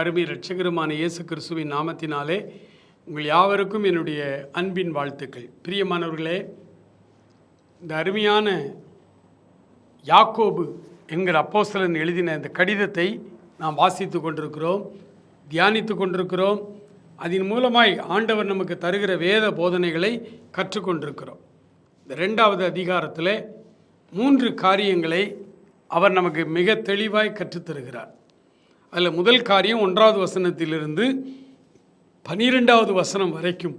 அருமை இரட்சகருமான இயேசு கிறிஸ்துவின் நாமத்தினாலே உங்கள் யாவருக்கும் என்னுடைய அன்பின் வாழ்த்துக்கள். பிரியமானவர்களே இந்த அருமையான யாக்கோபு என்கிற அப்போஸ்தலன் எழுதின இந்த கடிதத்தை நாம் வாசித்து கொண்டிருக்கிறோம் தியானித்து கொண்டிருக்கிறோம். அதன் மூலமாய் ஆண்டவர் நமக்கு தருகிற வேத போதனைகளை கற்றுக்கொண்டிருக்கிறோம். இந்த ரெண்டாவது அதிகாரத்தில் மூன்று காரியங்களை அவர் நமக்கு மிக தெளிவாய் கற்றுத்தருகிறார். அதில் முதல் காரியம் ஒன்றாவது வசனத்திலிருந்து பனிரெண்டாவது வசனம் வரைக்கும்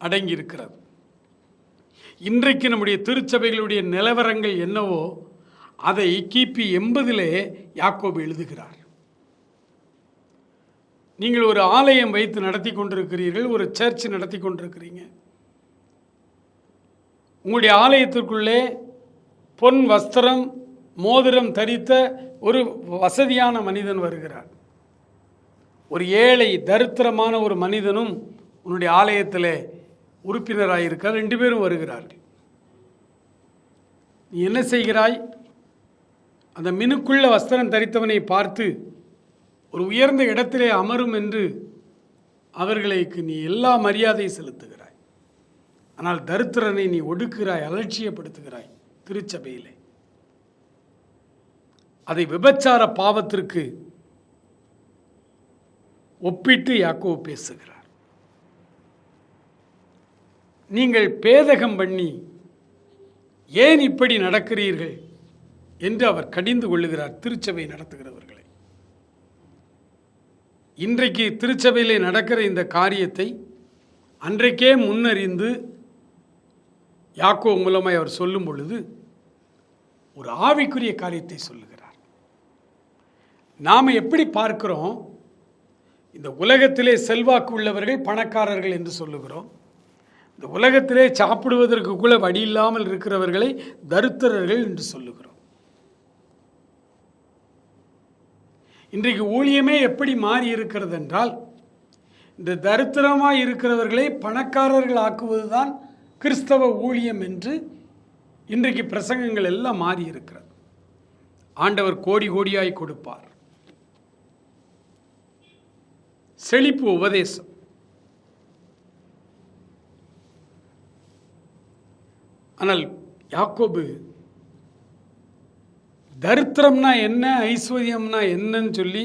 அடங்கியிருக்கிறது. இன்றைக்கு நம்முடைய திருச்சபைகளுடைய நிலவரங்கள் என்னவோ அதை கிபி எண்பதிலே யாக்கோபு எழுதுகிறார். நீங்கள் ஒரு ஆலயம் வைத்து நடத்தி கொண்டிருக்கிறீர்கள் ஒரு சர்ச் நடத்தி கொண்டிருக்கிறீங்க. உங்களுடைய ஆலயத்திற்குள்ளே பொன் வஸ்திரம் மோதிரம் தரித்த ஒரு வசதியான மனிதன் வருகிறார். ஒரு ஏழை தரித்திரமான ஒரு மனிதனும் உன்னுடைய ஆலயத்தில் உறுப்பினராக இருக்கார் ரெண்டு பேரும் வருகிறார்கள். நீ என்ன செய்கிறாய்? அந்த மினுக்குள்ள வஸ்திரம் தரித்தவனை பார்த்து ஒரு உயர்ந்த இடத்திலே அமரும் என்று அவர்களுக்கு நீ எல்லா மரியாதை செலுத்துகிறாய். ஆனால் தரித்திரனை நீ ஒடுக்கிறாய் அலட்சியப்படுத்துகிறாய் திருச்சபையிலே. அதை விபச்சார பாவத்திற்கு ஒப்பிட்டு யாக்கோ பேசுகிறார். நீங்கள் பேதகம் பண்ணி ஏன் இப்படி நடக்கிறீர்கள் என்று அவர் கடிந்து கொள்ளுகிறார் திருச்சபை நடத்துகிறவர்களை. இன்றைக்கு திருச்சபையிலே நடக்கிற இந்த காரியத்தை அன்றைக்கே முன்னறிந்து யாக்கோ மூலமாய் அவர் சொல்லும் பொழுது ஒரு ஆவிக்குரிய காரியத்தை சொல்லு நாம் எப்படி பார்க்கிறோம்? இந்த உலகத்திலே செல்வாக்கு உள்ளவர்கள் பணக்காரர்கள் என்று சொல்லுகிறோம். இந்த உலகத்திலே சாப்பிடுவதற்கு கூட வழி இல்லாமல் இருக்கிறவர்களை தரித்திரர்கள் என்று சொல்லுகிறோம். இன்றைக்கு ஊழியமே எப்படி மாறி இருக்கிறது என்றால் இந்த தரித்திரமாக இருக்கிறவர்களை பணக்காரர்கள் ஆக்குவதுதான் கிறிஸ்தவ ஊழியம் என்று இன்றைக்கு பிரசங்கங்கள் எல்லாம் மாறி இருக்கிறது. ஆண்டவர் கோடி கோடியாய் கொடுப்பார். செழிப்பு உபதேசம். ஆனால் யாக்கோபு தரித்திரம்னா என்ன ஐஸ்வர்யம்னா என்னன்னு சொல்லி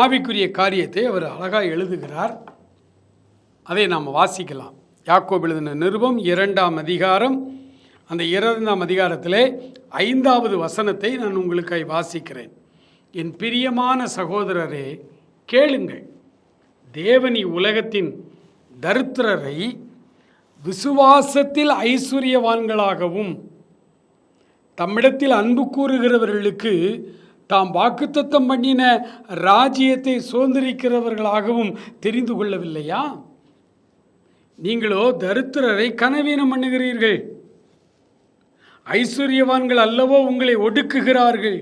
ஆவிக்குரிய காரியத்தை அவர் அழகாக எழுதுகிறார். அதை நாம் வாசிக்கலாம். யாக்கோபு எழுதின நிருபம் இரண்டாம் அதிகாரம். அந்த இரண்டாம் அதிகாரத்திலே ஐந்தாவது வசனத்தை நான் உங்களுக்காய் வாசிக்கிறேன். என் பிரியமான சகோதரரே கேளுங்கள். தேவனி உலகத்தின் தரித்திரரை விசுவாசத்தில் ஐஸ்வர்யவான்களாகவும் தம்மிடத்தில் அன்பு கூறுகிறவர்களுக்கு தாம் வாக்குத்தத்தம் பண்ணின ராஜ்யத்தை சுதந்திரிக்கிறவர்களாகவும் தெரிந்து கொள்ளவில்லையா? நீங்களோ தரித்திரரை கனவீனம் பண்ணுகிறீர்கள். ஐஸ்வர்யவான்கள் அல்லவோ உங்களை ஒடுக்குகிறார்கள்.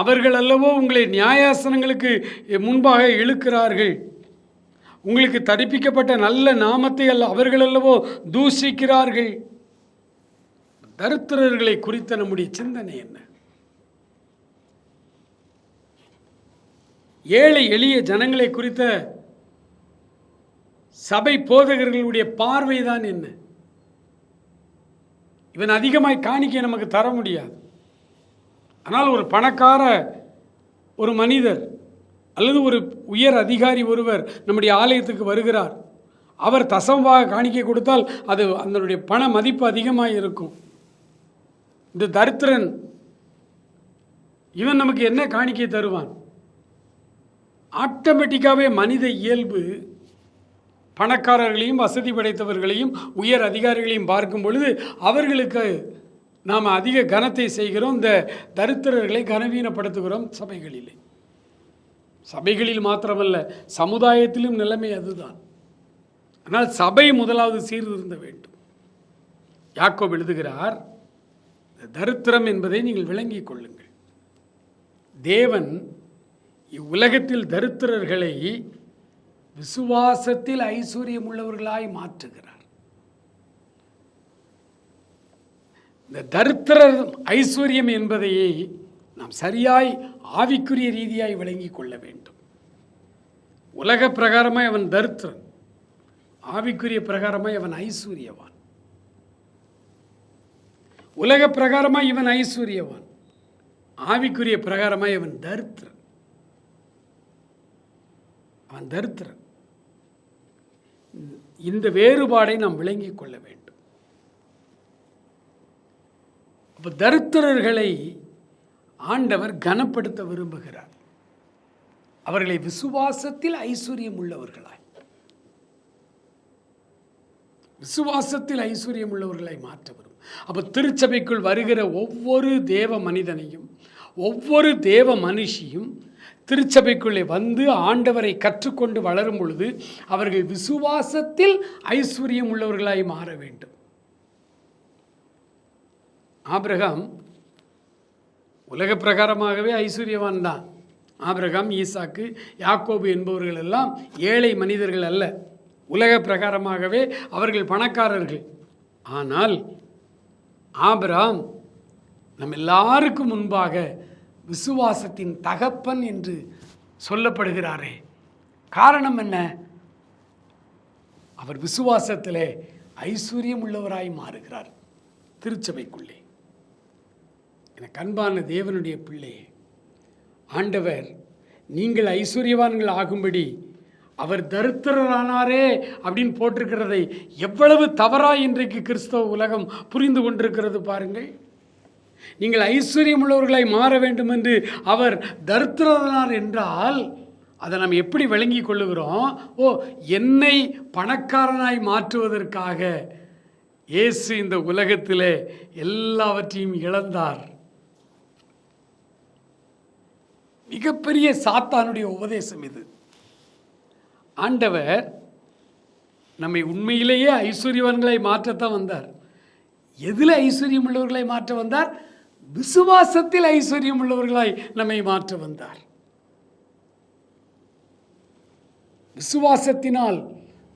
அவர்கள் அல்லவோ உங்களை நியாயாசனங்களுக்கு முன்பாக இழுக்கிறார்கள். உங்களுக்கு தரிப்பிக்கப்பட்ட நல்ல நாமத்தை அல்ல அவர்கள் அல்லவோ தூஷிக்கிறார்கள். தருத்திரர்களை குறித்த நம்முடைய சிந்தனை என்ன? ஏழை எளிய ஜனங்களை குறித்த சபை போதகர்களுடைய பார்வைதான் என்ன? இவன் அதிகமாய் காணிக்கை நமக்கு தர முடியாது. ஆனால் ஒரு பணக்கார ஒரு மனிதர் அல்லது ஒரு உயர் அதிகாரி ஒருவர் நம்முடைய ஆலயத்துக்கு வருகிறார். அவர் தசம்பாக காணிக்கை கொடுத்தால் அது அதனுடைய பண மதிப்பு அதிகமாக இருக்கும். இந்த தரித்திரன் இவன் நமக்கு என்ன காணிக்கை தருவான்? ஆட்டோமேட்டிக்காகவே மனித இயல்பு பணக்காரர்களையும் வசதி படைத்தவர்களையும் உயர் அதிகாரிகளையும் பார்க்கும் பொழுது அவர்களுக்கு நாம் அதிக கனத்தை செய்கிறோம் இந்த தரித்திரர்களை கனவீனப்படுத்துகிறோம் சபைகளிலே. சபைகளில் மாத்திரமல்ல சமுதாயத்திலும் நிலைமை அதுதான். ஆனால் சபை முதலாவது சீர்திருந்த வேண்டும். யாக்கோ எழுதுகிறார் தரித்திரம் என்பதை நீங்கள் விளங்கிக் கொள்ளுங்கள். தேவன் இவ்வுலகத்தில் தரித்திரர்களை விசுவாசத்தில் ஐஸ்வர்யம் உள்ளவர்களாய் மாற்றுகிறார். இந்த தரித்திரர் ஐஸ்வர்யம் என்பதையே நாம் சரியாய் ஆவிக்குரிய ரீதியாய் விளங்கி கொள்ள வேண்டும். உலக பிரகாரமாய் அவன் தரித்திரன். ஆவிக்குரிய பிரகாரமாய் அவன் ஐஸ்வர்யவான். உலக பிரகாரமாய் இவன் ஐஸ்வர்யவான். ஆவிக்குரிய பிரகாரமாய் அவன் தரித்திரன். அவன் தரித்திரன். இந்த வேறுபாடை நாம் விளங்கிக் கொள்ள வேண்டும். அப்போ தருத்திரர்களை ஆண்டவர் கனப்படுத்த விரும்புகிறார். அவர்களை விசுவாசத்தில் ஐஸ்வர்யம் உள்ளவர்களாய். விசுவாசத்தில் ஐஸ்வர்யம் உள்ளவர்களை மாற்ற வரும் அப்போ திருச்சபைக்குள் வருகிற ஒவ்வொரு தேவ மனிதனையும் ஒவ்வொரு தேவ மனுஷியும் திருச்சபைக்குள்ளே வந்து ஆண்டவரை கற்றுக்கொண்டு வளரும் பொழுது அவர்கள் விசுவாசத்தில் ஐஸ்வர்யம் உள்ளவர்களாய் மாற வேண்டும். ஆபிரகாம் உலக பிரகாரமாகவே ஐஸ்வர்யவான் தான். ஆபிரகாம் ஈசாக்கு யாக்கோபு என்பவர்கள் எல்லாம் ஏழை மனிதர்கள் அல்ல. உலக பிரகாரமாகவே அவர்கள் பணக்காரர்கள். ஆனால் ஆபிரகாம் நம் எல்லாருக்கும் முன்பாக விசுவாசத்தின் தகப்பன் என்று சொல்லப்படுகிறாரே. காரணம் என்ன? அவர் விசுவாசத்திலே ஐஸ்வர்யம் உள்ளவராய் மாறுகிறார் திருச்சபைக்குள்ளே. எனக்கு அன்பான தேவனுடைய பிள்ளை ஆண்டவர் நீங்கள் ஐஸ்வர்யவான்கள் ஆகும்படி அவர் தரித்திரரானாரே அப்படின்னு போட்டிருக்கிறதை எவ்வளவு தவறா இன்றைக்கு கிறிஸ்தவ உலகம் புரிந்து கொண்டிருக்கிறது பாருங்கள். நீங்கள் ஐஸ்வர்யம் உள்ளவர்களாய் மாற வேண்டும் என்று அவர் தரித்திரனார் என்றால் அதை நாம் எப்படி விளங்கி கொள்ளுகிறோம்? ஓ என்னை பணக்காரனாய் மாற்றுவதற்காக இயேசு இந்த உலகத்தில் எல்லாவற்றையும் இழந்தார். மிகப்பெரிய சாத்தானுடைய உபதேசம் இது. ஆண்டவர் நம்மை உண்மையிலேயே ஐஸ்வர்யவான்களை மாற்றத்தான் வந்தார். எதில் ஐஸ்வர்யம் உள்ளவர்களை மாற்ற வந்தார்? விசுவாசத்தில் ஐஸ்வர்யம் உள்ளவர்களாய் நம்மை மாற்ற வந்தார். விசுவாசத்தினால்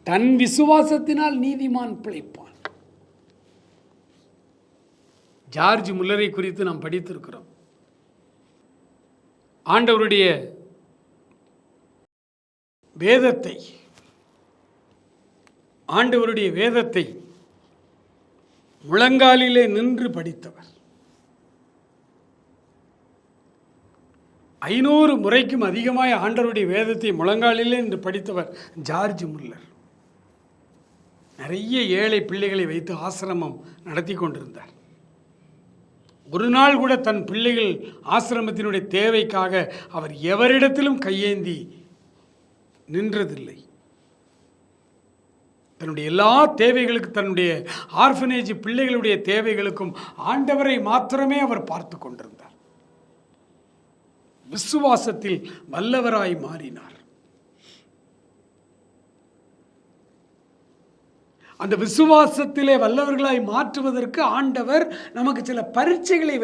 தன் விசுவாசத்தினால் நீதிமான் பிழைப்பான். ஜார்ஜ் முல்லரை குறித்து நாம் படித்திருக்கிறோம். ஆண்டவருடைய வேதத்தை ஆண்டவருடைய வேதத்தை முழங்காலிலே நின்று படித்தவர். ஐநூறு முறைக்கும் அதிகமாய் ஆண்டவருடைய வேதத்தை முழங்காலிலே நின்று படித்தவர் ஜார்ஜ் முல்லர். நிறைய ஏழை பிள்ளைகளை வைத்து ஆசிரமம் நடத்தி கொண்டிருந்தார். ஒரு நாள் கூட தன் பிள்ளைகள் ஆசிரமத்தினுடைய தேவைக்காக அவர் எவரிடத்திலும் கையேந்தி நின்றதில்லை. தன்னுடைய எல்லா தேவைகளுக்கு தன்னுடைய ஆர்ஃபனேஜ் பிள்ளைகளுடைய தேவைகளுக்கும் ஆண்டவரை மாத்திரமே அவர் பார்த்து கொண்டிருந்தார். விசுவாசத்தில் வல்லவராய் மாறினார். அந்த விசுவாசத்திலே வல்லவர்களாய் மாற்றுவதற்கு ஆண்டவர் நமக்கு சில பரீட்சைகளை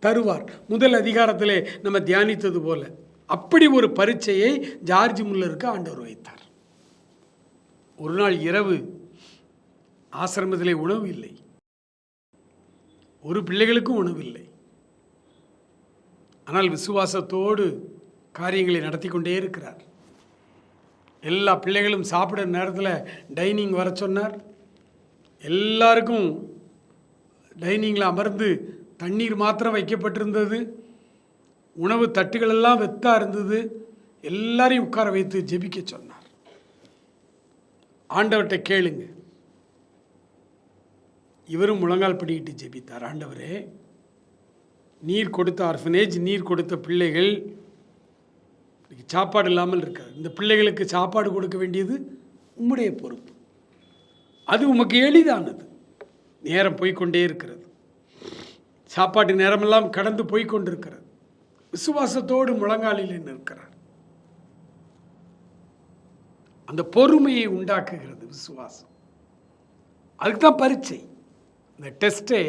தருவார். முதல் அதிகாரத்திலே நம்ம தியானித்தது போல. அப்படி ஒரு பரீட்சையை ஜார்ஜ் முல்லருக்கு ஆண்டவர் வைத்தார். ஒரு நாள் இரவு ஆசிரமத்திலே உணவு இல்லை. ஒரு பிள்ளைகளுக்கும் உணவு இல்லை. ஆனால் விசுவாசத்தோடு காரியங்களை நடத்தி கொண்டே இருக்கிறார். எல்லா பிள்ளைகளும் சாப்பிட நேரத்தில் டைனிங் வர சொன்னார். எல்லாருக்கும் டைனிங்கில் அமர்ந்து தண்ணீர் மாத்திரம் வைக்கப்பட்டிருந்தது. உணவு தட்டுகளெல்லாம் வெத்தாக இருந்தது. எல்லாரையும் உட்கார வைத்து ஜெபிக்க சொன்னார். ஆண்டவர்கிட்ட கேளுங்க. இவரும் முழங்கால் படிக்கிட்டு ஜெபித்தார். ஆண்டவரே நீர் கொடுத்த ஆர்ஃபனேஜ் நீர் கொடுத்த பிள்ளைகள் இன்னைக்கு சாப்பாடு இல்லாமல் இருக்காது. இந்த பிள்ளைகளுக்கு சாப்பாடு கொடுக்க வேண்டியது உம்முடைய பொறுப்பு. அது உமக்கு எளிதானது. நேரம் போய்க்கொண்டே இருக்கிறது. சாப்பாட்டு நேரமெல்லாம் கடந்து போய்கொண்டிருக்கிறது விசுவாசத்தோடு முழங்காலில் நிற்கிறார். அந்த பொறுமையை உண்டாக்குகிறது விசுவாசம். அதுக்கு தான் பரீட்சை. இந்த டெஸ்ட்டே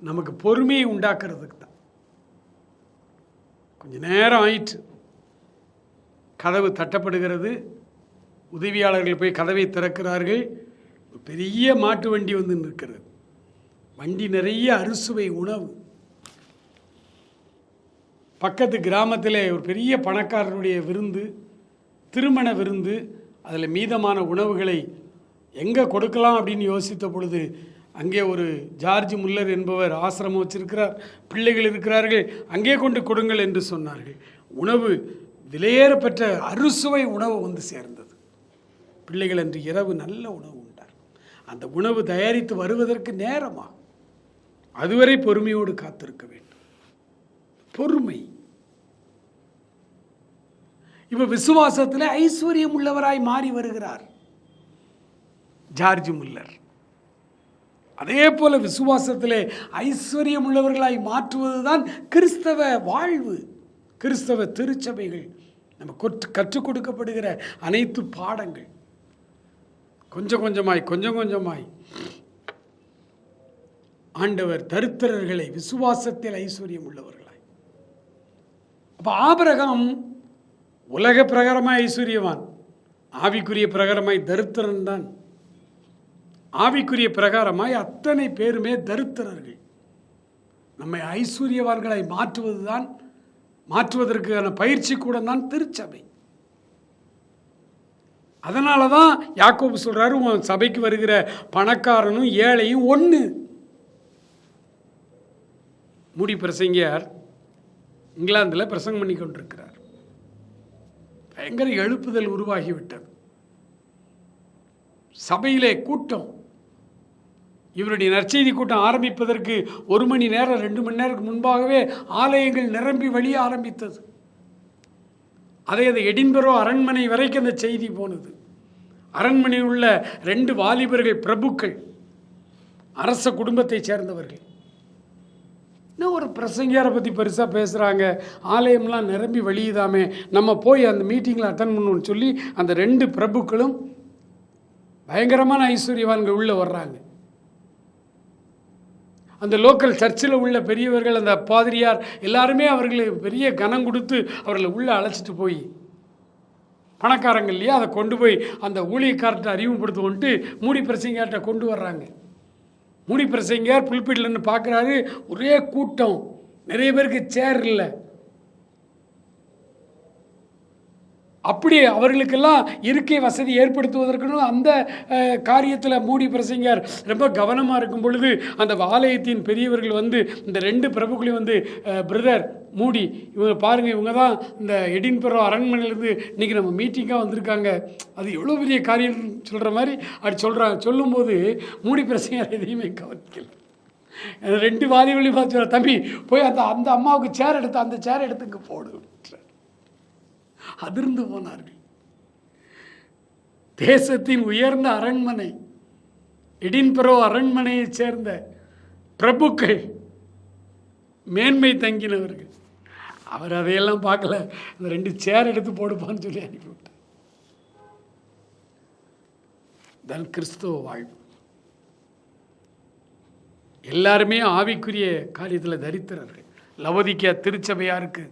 நமக்கு பொறுமையை உண்டாக்குறதுக்கு தான் கொஞ்ச நேரம் ஆயிற்று. கதவு தட்டப்படுகிறது. உதவியாளர்கள் போய் கதவை திறக்கிறார்கள். பெரிய மாட்டு வண்டி வந்து நிற்கிறது. வண்டி நிறைய அறுசுவை உணவு. பக்கத்து கிராமத்தில் ஒரு பெரிய பணக்காரருடைய விருந்து திருமண விருந்து அதில் மீதமான உணவுகளை எங்கே கொடுக்கலாம் அப்படின்னு யோசித்த பொழுது அங்கே ஒரு ஜார்ஜ் முல்லர் என்பவர் ஆசிரமம் வச்சிருக்கிறார் பிள்ளைகள் இருக்கிறார்கள் அங்கே கொண்டு கொடுங்கள் என்று சொன்னார்கள். உணவு விலையேறப்பெற்ற அறுசுவை உணவு வந்து சேர்ந்தது. பிள்ளைகள் அன்று இரவு நல்ல உணவு உண்டார். அந்த உணவு தயாரித்து வருவதற்கு நேரமாக அதுவரை பொறுமையோடு காத்திருக்க வேண்டும். பொறுமை. இப்போ விசுவாசத்தில் ஐஸ்வர்யம் உள்ளவராய் மாறி வருகிறார். George Muller. அதே போல விசுவாசத்திலே ஐஸ்வர்யம் உள்ளவர்களாய் மாற்றுவதுதான் கிறிஸ்தவ வாழ்வு. கிறிஸ்தவ திருச்சபைகள். நம்ம கற்றுக் கொடுக்கப்படுகிற அனைத்து பாடங்கள். கொஞ்சம் கொஞ்சமாய் கொஞ்சம் கொஞ்சமாய். ஆண்டவர் தருத்திரர்களை விசுவாசத்தில் ஐஸ்வர்யம் உள்ளவர்களாய். அப்போ ஆபிரகாம் உலக பிரகாரமாய் ஐஸ்வர்யவான். ஆவிக்குரிய பிரகாரமாய் தருத்திரன் தான். ஆவிக்குரிய பிரகாரமாய் அத்தனை பேருமே தருத்திரர்கள். நம்மை ஐஸ்வர்யவான்களை மாற்றுவதுதான் மாற்றுவதற்கான பயிற்சி கூட தான் திருச்சபை. அதனால தான் யாக்கோபு சொல்கிறாரு உன் சபைக்கு வருகிற பணக்காரனும் ஏழையும் ஒன்று மூடி பிரசங்கியார் இங்கிலாந்தில் பிரசங்கம் பண்ணி கொண்டிருக்கிறார். பயங்கர எழுப்புதல் உருவாகிவிட்டது. சபையிலே கூட்டம். இவருடைய நற்செய்தி கூட்டம் ஆரம்பிப்பதற்கு ஒரு மணி நேரம் ரெண்டு மணி நேரத்துக்கு முன்பாகவே ஆலயங்கள் நிரம்பி வழிய ஆரம்பித்தது. அதே அது எடின்பரோ அரண்மனை வரைக்கும் அந்த செய்தி போனது. அரண்மனை உள்ள ரெண்டு வாலிபர்கள் பிரபுக்கள் அரச குடும்பத்தைச் சேர்ந்தவர்கள். இன்னும் ஒரு பிரசங்கியாரை பற்றி பெருசாக பேசுகிறாங்க ஆலயம்லாம் நிரம்பி வழியுதாமே. நம்ம போய் அந்த மீட்டிங்கில் அட்டன் பண்ணணும்னு சொல்லி அந்த ரெண்டு பிரபுக்களும் பயங்கரமான ஐஸ்வர்யவான்கள் உள்ளே வர்றாங்க. அந்த லோக்கல் சர்ச்சில் உள்ள பெரியவர்கள் அந்த பாதிரியார் எல்லாருமே அவர்களுக்கு பெரிய கனம் கொடுத்து அவர்களை உள்ளே அழைச்சிட்டு போய் பணக்காரங்க இல்லையா அதை கொண்டு போய் அந்த ஊழியக்கார்ட்ட அறிமுகப்படுத்துவோன்ட்டு மூடி பிரசங்கியார்ட்ட கொண்டு வர்றாங்க. மூடி பிரசங்கியார் புல்பிட்லன்னு பார்க்குறாரு. ஒரே கூட்டம். நிறைய பேருக்கு சேர் இல்லை. அப்படி அவர்களுக்கெல்லாம் இருக்கை வசதி ஏற்படுத்துவதற்குன்னு அந்த காரியத்தில் மூடி பிரசங்கர் ரொம்ப கவனமாக இருக்கும் பொழுது அந்த ஆலயத்தின் பெரியவர்கள் வந்து இந்த ரெண்டு பிரபுக்களையும் வந்து பிரதர் மூடி இவங்க பாருங்கள் இவங்க தான் இந்த எடின்புரம் அரண்மனையிலேருந்து இன்றைக்கி நம்ம மீட்டிங்காக வந்திருக்காங்க. அது எவ்வளோ பெரிய காரியம் சொல்கிற மாதிரி அப்படி சொல்கிறாங்க சொல்லும்போது மூடி பிரசங்கர் எதையுமே கவனிக்கல. ரெண்டு வாலிபர்களையும் பார்த்து தம்பி போய் அந்த அந்த அம்மாவுக்கு சேர் எடுத்து அந்த சேர் எடுத்து இங்கே போடு. அதிர்ந்து போனார்கள். தேசத்தின் உயர்ந்த அரண்மனை எடின்பரோ அரண்மனையைச் சேர்ந்த பிரபுக்கள் மேன்மை தங்கினவர்கள். அவர் அதையெல்லாம் பார்க்கல. இந்த ரெண்டு சேர் எடுத்து போடுப்பான்னு சொல்லி அனுப்பிவிட்டார் தன் கிறிஸ்துவ வாழ்வு. எல்லாருமே ஆவிக்குரிய காரியத்தில் தரித்திரர்கள். லவதிக்க திருச்சபையாருக்கு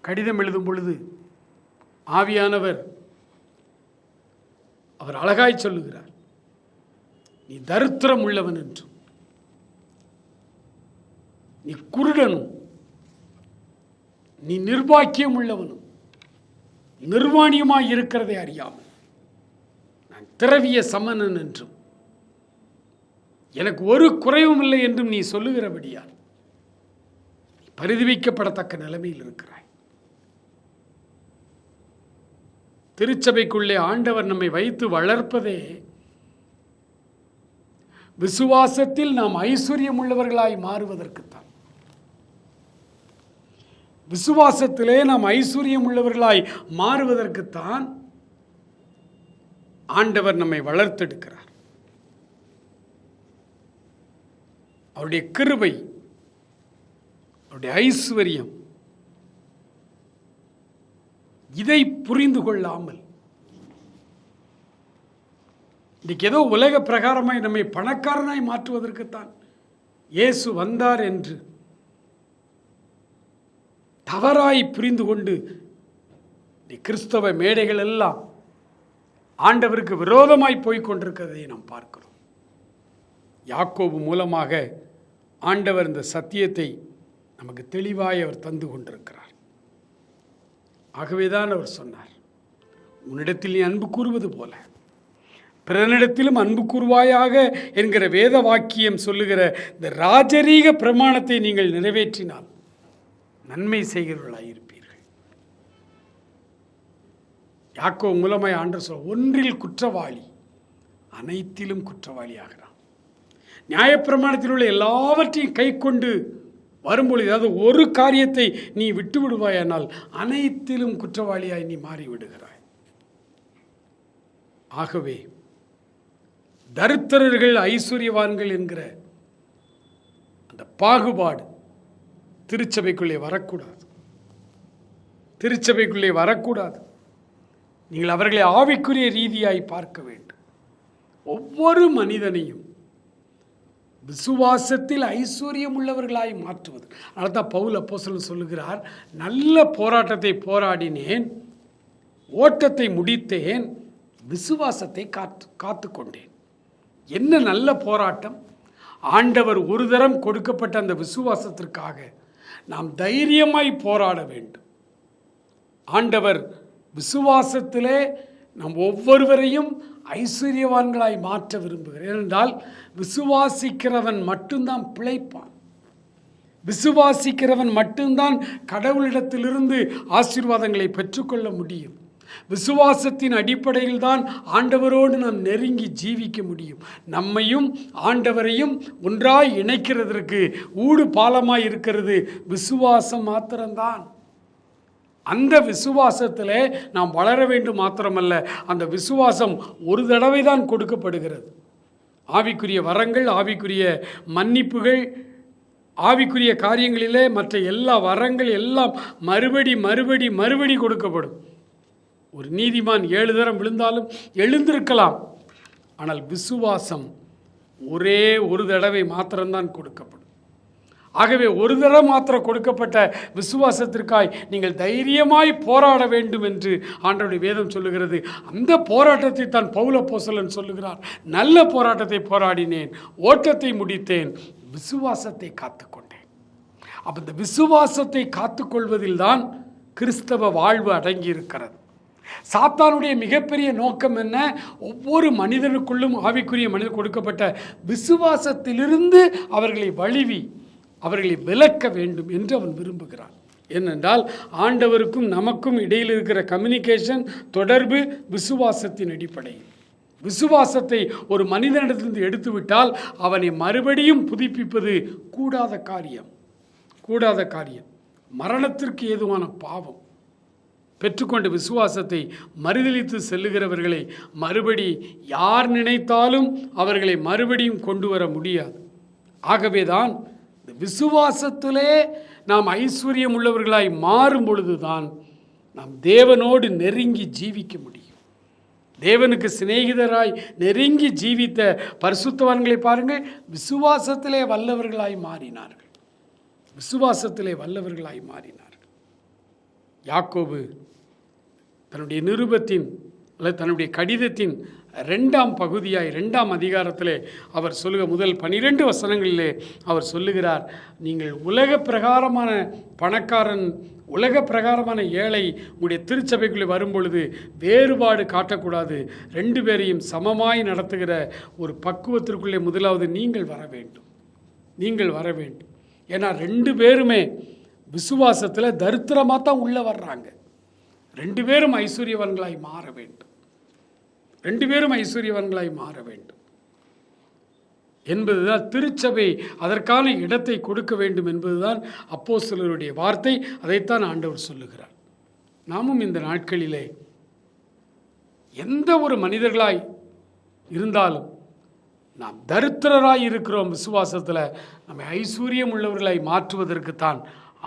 கடிதம் எழுதும் பொழுது ஆவியானவர் அவர் அழகாய் சொல்லுகிறார் நீ தரித்திரம் உள்ளவன் என்றும் நீ குருடனும் நீ நிர்வாக்கியம் உள்ளவனும் நிர்வாணியமாய் இருக்கிறதை அறியாமல் நான் திரவிய சமணன் என்றும் எனக்கு ஒரு குறைவும் இல்லை என்றும் நீ சொல்லுகிறபடியால் நீ பரிதவிக்கப்படத்தக்க நிலைமையில் இருக்கிறார் திருச்சபைக்குள்ளே ஆண்டவர் நம்மை வைத்து வளர்ப்பதே. விசுவாசத்தில் நாம் ஐஸ்வர்யம் உள்ளவர்களாய் மாறுவதற்குத்தான். விசுவாசத்திலே நாம் ஐஸ்வர்யம் உள்ளவர்களாய் மாறுவதற்குத்தான் ஆண்டவர் நம்மை வளர்த்தெடுக்கிறார். அவருடைய கிருபை அவருடைய ஐஸ்வர்யம் இதை புரிந்து கொள்ளாமல். இன்னைக்கு ஏதோ உலக பிரகாரமாய் நம்மை பணக்காரனாய் மாற்றுவதற்குத்தான் இயேசு வந்தார் என்று தவறாய் புரிந்து கொண்டு இந்த கிறிஸ்தவ மேடைகள் எல்லாம் ஆண்டவருக்கு விரோதமாய் போய்க் கொண்டிருக்கிறதை நாம் பார்க்கிறோம். யாக்கோபு மூலமாக ஆண்டவர் இந்த சத்தியத்தை நமக்கு தெளிவாய் அவர் தந்து கொண்டிருக்கிறார். ஆகவேதான் அவர் சொன்னார் உன்னிடத்தில் நீ அன்பு கூறுவது போல பிறனிடத்திலும் அன்பு கூறுவாயாக என்கிற வேத வாக்கியம் சொல்லுகிற இந்த ராஜரீக பிரமாணத்தை நீங்கள் நிறைவேற்றினால் நன்மை செய்கிறவர்களாய் இருப்பீர்கள். யாக்கோ மூலமாய் ஆண்டு சொல் ஒன்றில் குற்றவாளி அனைத்திலும் குற்றவாளி ஆகிறான் நியாயப்பிரமாணத்தில் உள்ள எல்லாவற்றையும் கை கொண்டு வரும்பொழுது ஏதாவது ஒரு காரியத்தை நீ விட்டு விடுவாயானால் அனைத்திலும் குற்றவாளியாய் நீ மாறிவிடுகிறாய். ஆகவே தரித்திரர்கள் ஐஸ்வர்யவான்கள் என்கிற அந்த பாகுபாடு திருச்சபைக்குள்ளே வரக்கூடாது. திருச்சபைக்குள்ளே வரக்கூடாது. நீங்கள் அவர்களை ஆவிக்குரிய ரீதியாய் பார்க்க வேண்டும். ஒவ்வொரு மனிதனையும் விசுவாசத்தில் ஐஸ்வர்யம் உள்ளவர்களாய் மாற்றுவது. அதனால் தான் பவுல் அப்போசல் சொல்லுகிறார் நல்ல போராட்டத்தை போராடினேன் ஓட்டத்தை முடித்தேன் விசுவாசத்தை காத்து காத்து கொண்டேன் என்ன நல்ல போராட்டம்? ஆண்டவர் ஒரு தரம் கொடுக்கப்பட்ட அந்த விசுவாசத்திற்காக நாம் தைரியமாய் போராட வேண்டும். ஆண்டவர் விசுவாசத்திலே நம் ஒவ்வொருவரையும் ஐஸ்வர்யவான்களாய் மாற்ற விரும்புகிறேன். ஏனென்றால் விசுவாசிக்கிறவன் மட்டும்தான் பிழைப்பான். விசுவாசிக்கிறவன் மட்டும்தான் கடவுளிடத்திலிருந்து ஆசீர்வாதங்களை பெற்றுக்கொள்ள முடியும். விசுவாசத்தின் அடிப்படையில் தான் ஆண்டவரோடு நாம் நெருங்கி ஜீவிக்க முடியும். நம்மையும் ஆண்டவரையும் ஒன்றாய் இணைக்கிறதற்கு ஊடு பாலமாய் இருக்கிறது விசுவாசம் மாத்திரம்தான். அந்த விசுவாசத்தில் நாம் வளர வேண்டும் மாத்திரமல்ல அந்த விசுவாசம் ஒரு தடவை தான் கொடுக்கப்படுகிறது. ஆவிக்குரிய வரங்கள் ஆவிக்குரிய மன்னிப்புகள் ஆவிக்குரிய காரியங்களிலே மற்ற எல்லா வரங்கள் எல்லாம் மறுபடி மறுபடி மறுபடி கொடுக்கப்படும். ஒரு நீதிமான் ஏழு தரம் விழுந்தாலும் எழுந்திருக்கலாம். ஆனால் விசுவாசம் ஒரே ஒரு தடவை மாத்திரம்தான் கொடுக்கப்படும். ஆகவே ஒரு தடவை மாத்திரம் கொடுக்கப்பட்ட விசுவாசத்திற்காய் நீங்கள் தைரியமாய் போராட வேண்டும் என்று ஆண்டவருடைய வேதம் சொல்லுகிறது. அந்த போராட்டத்தை தான் பௌல போசலன் சொல்லுகிறார். நல்ல போராட்டத்தை போராடினேன் ஓட்டத்தை முடித்தேன் விசுவாசத்தை காத்துக்கொண்டேன். அப்போ இந்த விசுவாசத்தை காத்துக்கொள்வதில் தான் கிறிஸ்தவ வாழ்வு அடங்கி இருக்கிறது சாத்தானுடைய மிகப்பெரிய நோக்கம் என்ன? ஒவ்வொரு மனிதனுக்குள்ளும் ஆவிக்குரிய மனிதன் கொடுக்கப்பட்ட விசுவாசத்திலிருந்து அவர்களை வழிவி அவர்களை விலக்க வேண்டும் என்று அவன் விரும்புகிறான். ஏனென்றால் ஆண்டவருக்கும் நமக்கும் இடையில் இருக்கிற கம்யூனிகேஷன் தொடர்பு விசுவாசத்தின் அடிப்படையில் விசுவாசத்தை ஒரு மனிதனிடத்திலிருந்து எடுத்துவிட்டால் அவனை மறுபடியும் புதுப்பிப்பது கூடாத காரியம். கூடாத காரியம். மரணத்திற்கு ஏதுவான பாவம். பெற்றுக்கொண்ட விசுவாசத்தை மறுதளித்து செல்லுகிறவர்களை மறுபடி யார் நினைத்தாலும் அவர்களை மறுபடியும் கொண்டு வர முடியாது. ஆகவேதான் இந்த விசுவாசத்திலே நாம் ஐஸ்வர்யம் உள்ளவர்களாய் மாறும் பொழுதுதான் நாம் தேவனோடு நெருங்கி ஜீவிக்க முடியும். தேவனுக்கு சிநேகிதராய் நெருங்கி ஜீவித்த பரிசுத்தவான்களை பாருங்கள். விசுவாசத்திலே வல்லவர்களாய் மாறினார்கள். விசுவாசத்திலே வல்லவர்களாய் மாறினார்கள். யாக்கோபு தன்னுடைய நிருபத்தின் அல்லது தன்னுடைய கடிதத்தின் ரெண்டாம் பகுதியாய் ரெண்டாம் அதிகாரத்திலே அவர் சொல்லுக முதல் பனிரெண்டு வசனங்களிலே அவர் சொல்லுகிறார் நீங்கள் உலக பிரகாரமான பணக்காரன் உலக பிரகாரமான ஏழை உங்களுடைய திருச்சபைக்குள்ளே வரும்பொழுது வேறுபாடு காட்டக்கூடாது. ரெண்டு பேரையும் சமமாய் நடத்துகிற ஒரு பக்குவத்திற்குள்ளே முதலாவது நீங்கள் வர வேண்டும். நீங்கள் வர வேண்டும். ஏன்னா ரெண்டு பேருமே விசுவாசத்தில் தரித்திரமாக தான் உள்ளே வர்றாங்க. ரெண்டு பேரும் ஐஸ்வர்யவான்களாய் மாற வேண்டும். ரெண்டு பேரும் ஐஸ்வர்யவான்களாய் மாற வேண்டும். என்பதுதான் திருச்சபை அதற்கான இடத்தை கொடுக்க வேண்டும் என்பதுதான் அப்போ சிலருடைய வார்த்தை. அதைத்தான் ஆண்டவர் சொல்லுகிறார். நாமும் இந்த நாட்களிலே எந்த ஒரு மனிதர்களாய் இருந்தாலும் நாம் தரித்திரராய் இருக்கிறோம் விசுவாசத்தில். நம்மை ஐஸ்வர்யம் உள்ளவர்களாய் மாற்றுவதற்குத்தான்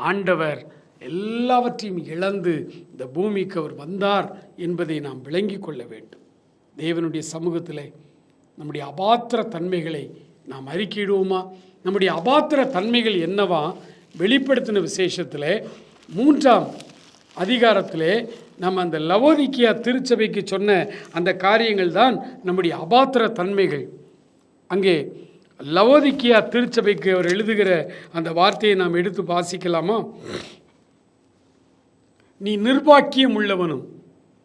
ஆண்டவர் எல்லாவற்றையும் இழந்து இந்த பூமிக்கு அவர் வந்தார் என்பதை நாம் விளங்கிக் கொள்ள வேண்டும். தேவனுடைய சமூகத்தில் நம்முடைய அபாத்திர தன்மைகளை நாம் அறிக்கையிடுவோமா? நம்முடைய அபாத்திர தன்மைகள் என்னவா? வெளிப்படுத்தின விசேஷத்தில் மூன்றாம் அதிகாரத்திலே நம்ம அந்த லவோதிக்கியா திருச்சபைக்கு சொன்ன அந்த காரியங்கள் தான் நம்முடைய அபாத்திர தன்மைகள் அங்கே லவோதிக்கியா திருச்சபைக்கு அவர் எழுதுகிற அந்த வார்த்தையை நாம் எடுத்து வாசிக்கலாமா? நீ நிர்வாக்கியம் உள்ளவனும்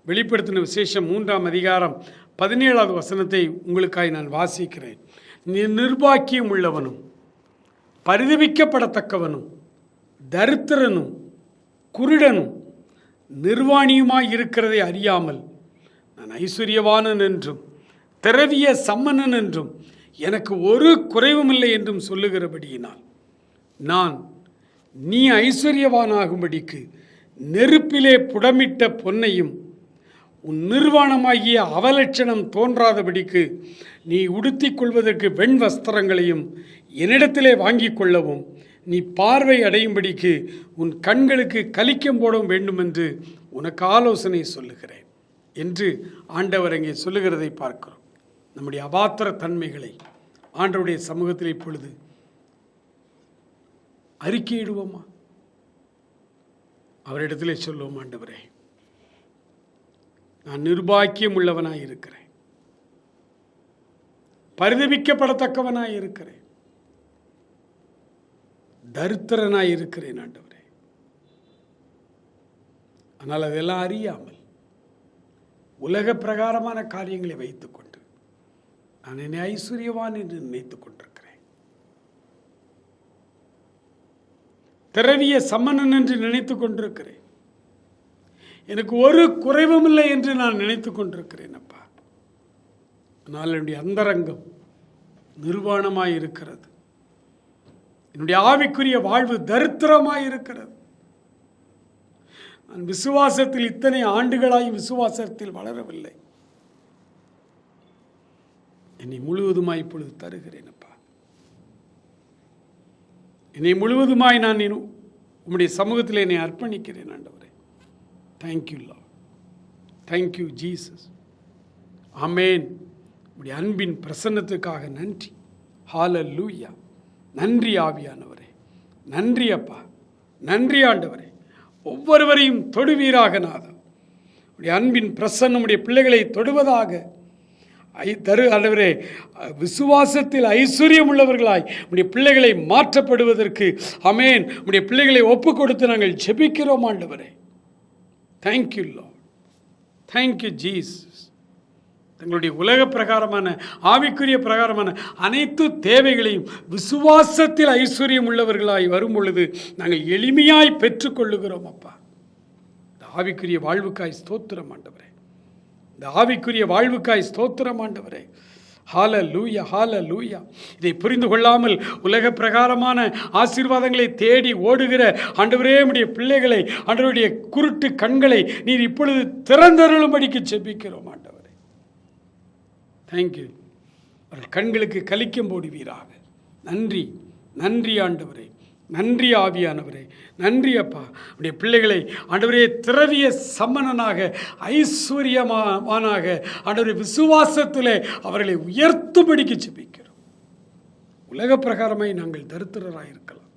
வெளிப்படுத்தின விசேஷம் மூன்றாம் அதிகாரம் பதினேழாவது வசனத்தை உங்களுக்காய் நான் வாசிக்கிறேன். நீ உள்ளவனும் பரிதவிக்கப்படத்தக்கவனும் தரித்திரனும் குருடனும் நிர்வாணியுமாய் இருக்கிறதை அறியாமல் நான் ஐஸ்வர்யவானன் என்றும் திரவிய சம்மனன் என்றும் எனக்கு ஒரு குறைவும் இல்லை என்றும் சொல்லுகிறபடியினால் நான் நீ ஐஸ்வர்யவானாகும்படிக்கு நெருப்பிலே புடமிட்ட பொன்னையும் உன் நிர்வாணமாகிய அவலட்சணம் தோன்றாதபடிக்கு நீ உடுத்திக் கொள்வதற்கு வெண் வஸ்திரங்களையும் என்னிடத்திலே வாங்கிக் கொள்ளவும். நீ பார்வை அடையும்படிக்கு உன் கண்களுக்கு கலிக்கம் போடவும் வேண்டுமென்று உனக்கு ஆலோசனை சொல்லுகிறேன் என்று ஆண்டவர் அங்கே சொல்லுகிறதை பார்க்கிறோம். நம்முடைய அபாத்திர தன்மைகளை ஆண்டவருடைய சமூகத்தில் இப்பொழுது அறிக்கையிடுவோமா? அவரிடத்திலே சொல்லுவோம் ஆண்டவரே. நான் நிர்பாக்கியம் உள்ளவனாய் இருக்கிறேன். பரிதவிக்கப்படத்தக்கவனாய் இருக்கிறேன். தரித்திரனாய் இருக்கிறேன் ஆண்டவரே. ஆனால் அதெல்லாம் அறியாமல் உலக பிரகாரமான காரியங்களை வைத்துக்கொண்டு நான் என்னை ஐஸ்வர்யவான் என்று நினைத்துக் கொண்டிருக்கிறேன். திரவிய சம்மணன் என்று நினைத்துக் கொண்டிருக்கிறேன். எனக்கு ஒரு குறைவும் இல்லை என்று நான் நினைத்து கொண்டிருக்கிறேன் அப்பா. ஆனால் என்னுடைய அந்தரங்கம் நிர்வாணமாய் இருக்கிறது. என்னுடைய ஆவிக்குரிய வாழ்வு தரித்திரமாய் இருக்கிறது. நான் விசுவாசத்தில் இத்தனை ஆண்டுகளாயும் விசுவாசத்தில் வளரவில்லை. என்னை முழுவதுமாய் இப்பொழுது தருகிறேன் அப்பா. என்னை முழுவதுமாய் நான் உம்முடைய சமூகத்தில் என்னை அர்ப்பணிக்கிறேன் ஆண்டவர். தேங்க்யூ லா தேங்க்யூ ஜீசஸ் அமேன் உடைய அன்பின் பிரசன்னத்துக்காக நன்றி. ஹால லூயா நன்றி ஆவியானவரே. நன்றி அப்பா. நன்றி ஆண்டவரே. ஒவ்வொருவரையும் தொடுவீராக நாதம். உடைய அன்பின் பிரசன்னம் உடைய பிள்ளைகளை தொடுவதாக. ஐ தரு ஆண்டவரே விசுவாசத்தில் ஐஸ்வர்யம் உள்ளவர்களாய் உடைய பிள்ளைகளை மாற்றப்படுவதற்கு. அமேன் உடைய பிள்ளைகளை ஒப்பு கொடுத்து நாங்கள் ஜெபிக்கிறோம் ஆண்டவரே. தேங்க்யூ லோ தேங்க்யூ ஜீசஸ் தங்களுடைய உலக பிரகாரமான ஆவிக்குரிய பிரகாரமான அனைத்து தேவைகளையும் விசுவாசத்தில் ஐஸ்வர்யம் உள்ளவர்களாய் வரும் பொழுது நாங்கள் எளிமையாய் பெற்றுக்கொள்ளுகிறோம் அப்பா. இந்த ஆவிக்குரிய வாழ்வுக்காய் ஸ்தோத்திரம் ஆண்டவரே. இந்த ஆவிக்குரிய வாழ்வுக்காய் ஸ்தோத்திரம் ஆண்டவரே. ஹால லூயா ஹால லூயா இதை புரிந்து கொள்ளாமல் உலக பிரகாரமான ஆசீர்வாதங்களை தேடி ஓடுகிற ஆண்டவரே உடைய பிள்ளைகளை ஆண்டவருடைய குருட்டு கண்களை நீர் இப்பொழுது திறந்தருளும்படிக்கு செபிக்கிறோம் ஆண்டவரே. தேங்க்யூ அவர்கள் கண்களுக்கு கலிக்கம் போடுவீராக. நன்றி நன்றி ஆண்டவரே. நன்றி ஆவியானவரே. நன்றி அப்பா. உடைய பிள்ளைகளை ஆண்டவரே திரவிய சம்மனனாக ஐஸ்வர்யமானாக ஆண்டவரே விசுவாசத்திலே அவர்களை உயர்த்தும்படிக்கு ஜெபிக்கிறோம். உலக பிரகாரமாய் நாங்கள் தருத்திரராக இருக்கலாம்.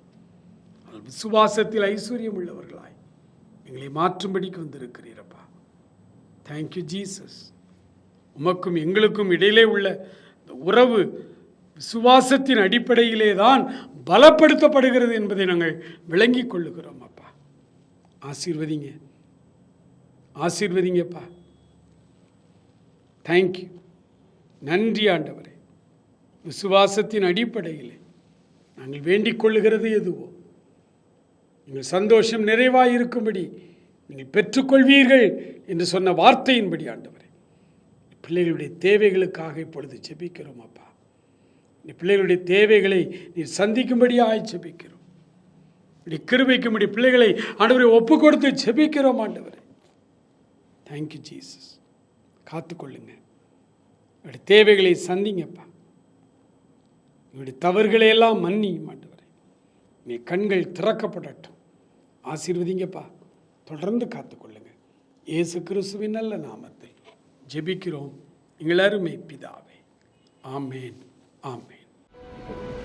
ஆனால் விசுவாசத்தில் ஐஸ்வர்யம் உள்ளவர்களாய் எங்களை மாற்றும்படிக்கு வந்திருக்கிறீரப்பா தேங்க்யூ ஜீசஸ் உமக்கும் எங்களுக்கும் இடையிலே உள்ள இந்த உறவு விசுவாசத்தின் அடிப்படையிலே தான் பலப்படுத்தப்படுகிறது என்பதை நாங்கள் விளங்கிக் கொள்ளுகிறோம் அப்பா. ஆசீர்வதிங்க. ஆசீர்வதிங்கப்பா. தேங்க்யூ நன்றி ஆண்டவரே. விசுவாசத்தின் அடிப்படையில் நாங்கள் வேண்டிக் கொள்ளுகிறது எதுவோ நீங்கள் சந்தோஷம் நிறைவாக இருக்கும்படி நீங்கள் பெற்றுக்கொள்வீர்கள் என்று சொன்ன வார்த்தையின்படி ஆண்டவரே. பிள்ளைகளுடைய தேவைகளுக்காக இப்பொழுது ஜெபிக்கிறோம் அப்பா. நீ பிள்ளைகளுடைய தேவைகளை நீ சந்திக்கும்படியாக ஜெபிக்கிறோம். இப்படி கிருபைக்கும்படி பிள்ளைகளை ஆண்டவரை ஒப்பு கொடுத்து ஜெபிக்கிறோம் ஆண்டவரை. தேங்க்யூ ஜீசஸ் காத்துக்கொள்ளுங்க. உங்களுடைய தேவைகளை சந்திங்கப்பா. உங்களுடைய தவறுகளை எல்லாம் மன்னியும் நீ கண்கள் திறக்கப்படட்டும். ஆசீர்வதிங்கப்பா. தொடர்ந்து காத்துக்கொள்ளுங்க. இயேசு கிறிஸ்துவின் நல்ல நாமத்தில் ஜெபிக்கிறோம். எங்கள் அருமை பிதாவே. ஆமேன். ஆமேன். Thank you.